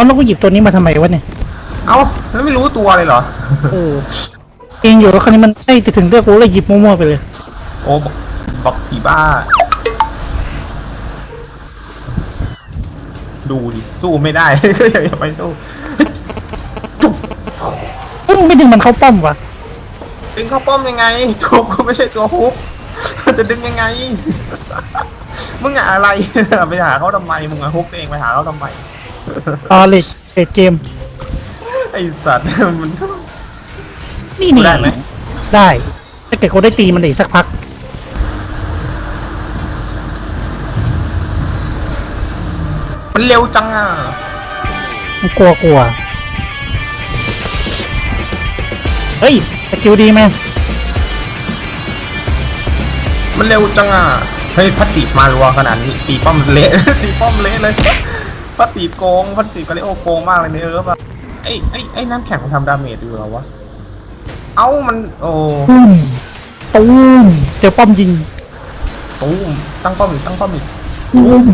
เอาแล้วกูหยิบตัวนี้มาทำไมวะเนี่ยเอ้าแล้วไม่รู้ตัวเลยเหรอ เออเองอยู่แล้วคราวนี้มันได้จะถึงเลือกกูเลยหยิบมั่วๆไปเลย โอ้บอกบอกผีบ้า ดูดิสู้ไม่ได้ อย่าไปสู้เอ้ยมึงไม่ดึงมันเข้าป้อมวะดึงเข้าป้อมยังไงตัวกูไม่ใช่ตัวฮุกจะดึงยังไง มึงอะอะไร ไปหาเขาทำไมมึงอะฮุกเองไปหาเขาทำไม อ๋อเลดเลดเกม ไอสัตว์ มันนี่นี่ได้ไหมได้ ถ้าเกิดเขาได้ตีมันอีกสักพัก มันเร็วจังอะมันกลัวกลัว เฮ้ยสกิลดีไหมมันเร็วจังอะ เฮ้ยพัสซีฟมารัวขนาดนี้ ตีป้อมเละ ตีป้อมเละเลย พัสซีฟโกงพัสซีฟกาเลโอโกงมากเลยเนี่ยเออป่ะไอ้ไอ้ไอ้น้ำแข็งมันทำดาเมจอยู่เหรอวะ เอ้ามันโอ้ตุ้มตุ้มเจอป้อมยิงตูมตั้งป้อมอีกตั้งป้อมอีกตุ้ม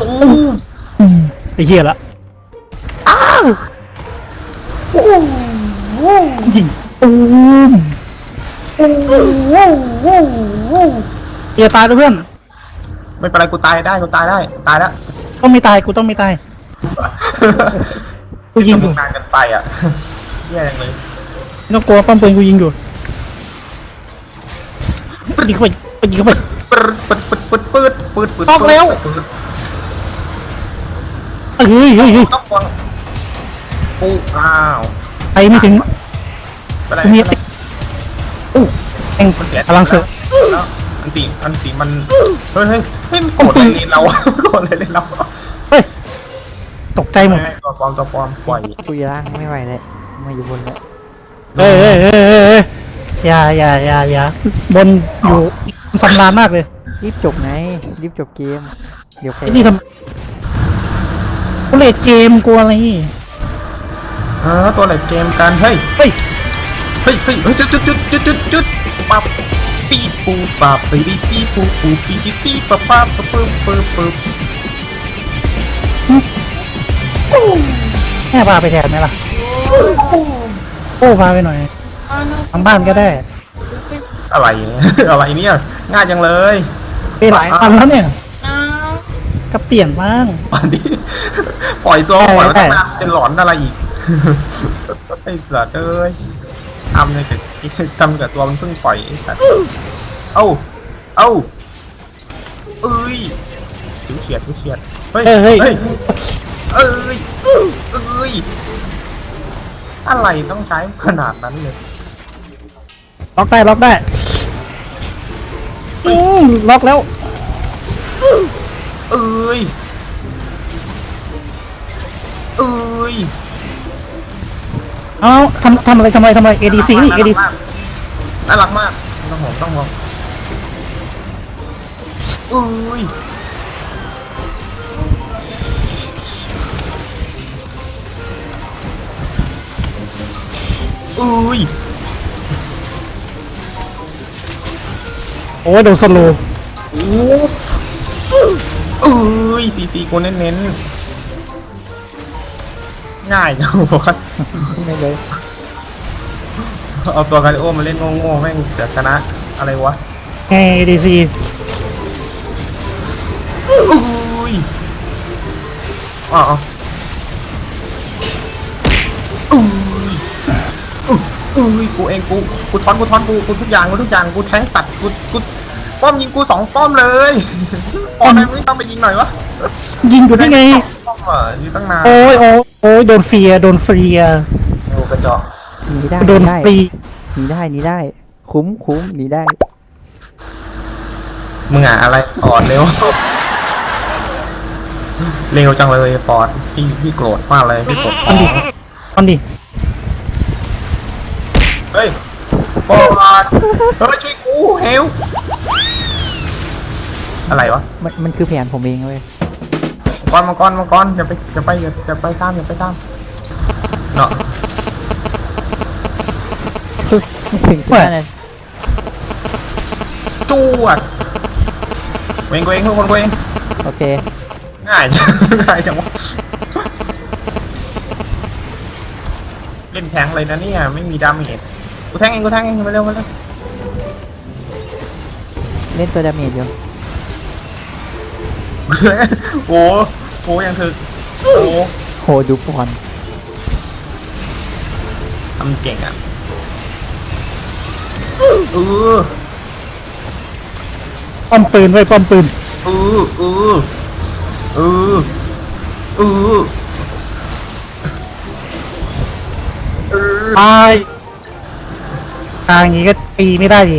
ตูมอืมไอ้เหี้ยละอ้าวยิงตุ้มเฮียตายแล้วเพื่อนไม่เป็นไรกูตายได้กูตายได้ตายแล้วต้องไม่ตายกูต้องไม่ตาย กูยิงอยู่ทำงานกันไปอะแย่จังเลยไม่ต้องกลัวป้อมปืนกูยิงอยู่ยิงเข้าไปยิงเข้าไปปืดปืดปืดปืดปืดปืดปืดออกแล้วปืดเฮ้ยเฮ้ยเฮ้ยต้องวางปูอ้าวไปไม่ถึงไปไหนมีไปไหนติอู้แองมันเสียพลังเสือแล้วอันตีอันตีมันเฮ้ยเฮ้ยเฮ้ยมันโกรธอะไรเล่นเราโกรธอะไรเล่นเราเฮ้ย ตกใจหมดไม่ตัวปลอมตัวปลอมปล่อยกูยล่างไม่ไหวเลยมาอยู่บนแล้วเฮ้ยเฮ้ยเฮ้ยเฮ้ยเฮ้ยอย่าอย่าอย่าอย่าบนอยู่สำราญมากเลยรีบจบไงรีบจบเกม เดี๋ยวใครไอ้นี่ทำกูเลดเกมกลัวอะไรเออตัวไหนเกมกันเฮ้ยเฮ้ยเฮ้ยเฮ้ยเฮ้ยจุดจุดจุดจุดจุดจุดปับปีปูปับปีปีปีปูปูปีจีปีปับปับปับปึ๊บปึ๊บปึ๊บ แม่พาไปแทนไหมล่ะโอ้พาไปหน่อยทางบ้านก็ได้อะไรเนี่ยอะไรเนี่ยง่ายจังเลยไปหลายวันแล้วเนี่ยก็เปลี่ยนบ้างป่านนี้ปล่อยตัวปล่อยมาตั้งนานจะหลอนอะไรอีกไอ้สัตว์เอ้ยทำเลยแต่ทำกับตัวมันเพิ่งปล่อยไอ้สัตว์เอ้าเอ้าเอ้ยผิวเฉียดผิวเฉียดเฮ้ยเฮ้ย เฮ้ยเฮ้ยเอ้ยเอ้ย อะไรต้องใช้ขนาดนั้นเลยล็อกได้ล็อกได้อืมล็อกแล้ว เอ้ย เอ้ยเอาทำทำอะไรทำอะไรทำอะไร ADC นี่ ADC น่ารักมาก ต้องหอมต้องหอมเอ้ย อุ้ยโอ้ยโดนสโลว์โอ้อุ้ยซีซีกูเน้นๆง่ายจังวะไม่เลยเอาตัวกันโอมาเล่นโง่ๆแม่งจะชนะอะไรวะไง ADC อุ้ยอ๋ออุ้ อุ้ยอุ้ยกูเองกูกูทอนกูทอนกูกูทุกอย่างกูทุกอย่างกูแทงสัตว์กูกูป้อมยิงกูสองป้อมเลยป้อมไหนมึงต้องไปยิงหน่อยวะยิงอยู่ได้ไงป้อมอะยิงตั้งนานโอ้ยโอ้ยโอ้ยโดนเฟียร์โดนเฟียร์โอ้กระจอกหนีได้โดนหนีได้ฟรีหนีได้หนีได้ คุ้มคุ้มหนีได้มึงอะอะไรฟอร์ดเร็วเร็วจังเลยฟอร์ดพี่พี่โกรธมากเลยพี่โกรธมันดิมันดิ เฮ้ยฟอร์ดเฮ้ยช่วยกูเฮลอะไรวะมันมันคือแผนผมเองเว้ยมังกรมังกรมังกรอย่าไปอย่าไปอย่าอย่าไปตามอย่าไปตามเนาะไม่ถึงจุดนั้นเลยจวดเวงกูเองทุกคนกูเองโอเคง่ายง่ายจังวะเล่นแทงเลยนะเนี่ยไม่มีดาเมจ กูแทงเองกูแทงเองมาเร็วมาเร็วเล่นตัวดาเมจอยู่โอ้โหยังถึกโอ้โหดูปอนทำเก่งอะเออป้อมปืนไว้ป้อมปืนเออเออเออเออเออตาย ทางนี้ก็ตีไม่ได้ดี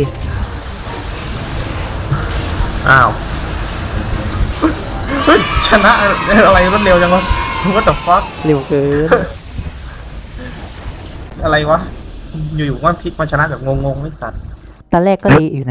อ้าวเฮ้ยชนะอะไรรวดเร็วจังวะ What the fuck เร็วเกิน อะไรวะ อยู่ๆว่าพลิกมาชนะแบบงงๆไม่สัตว์ ตอนแรกก็ดีอยู่นะ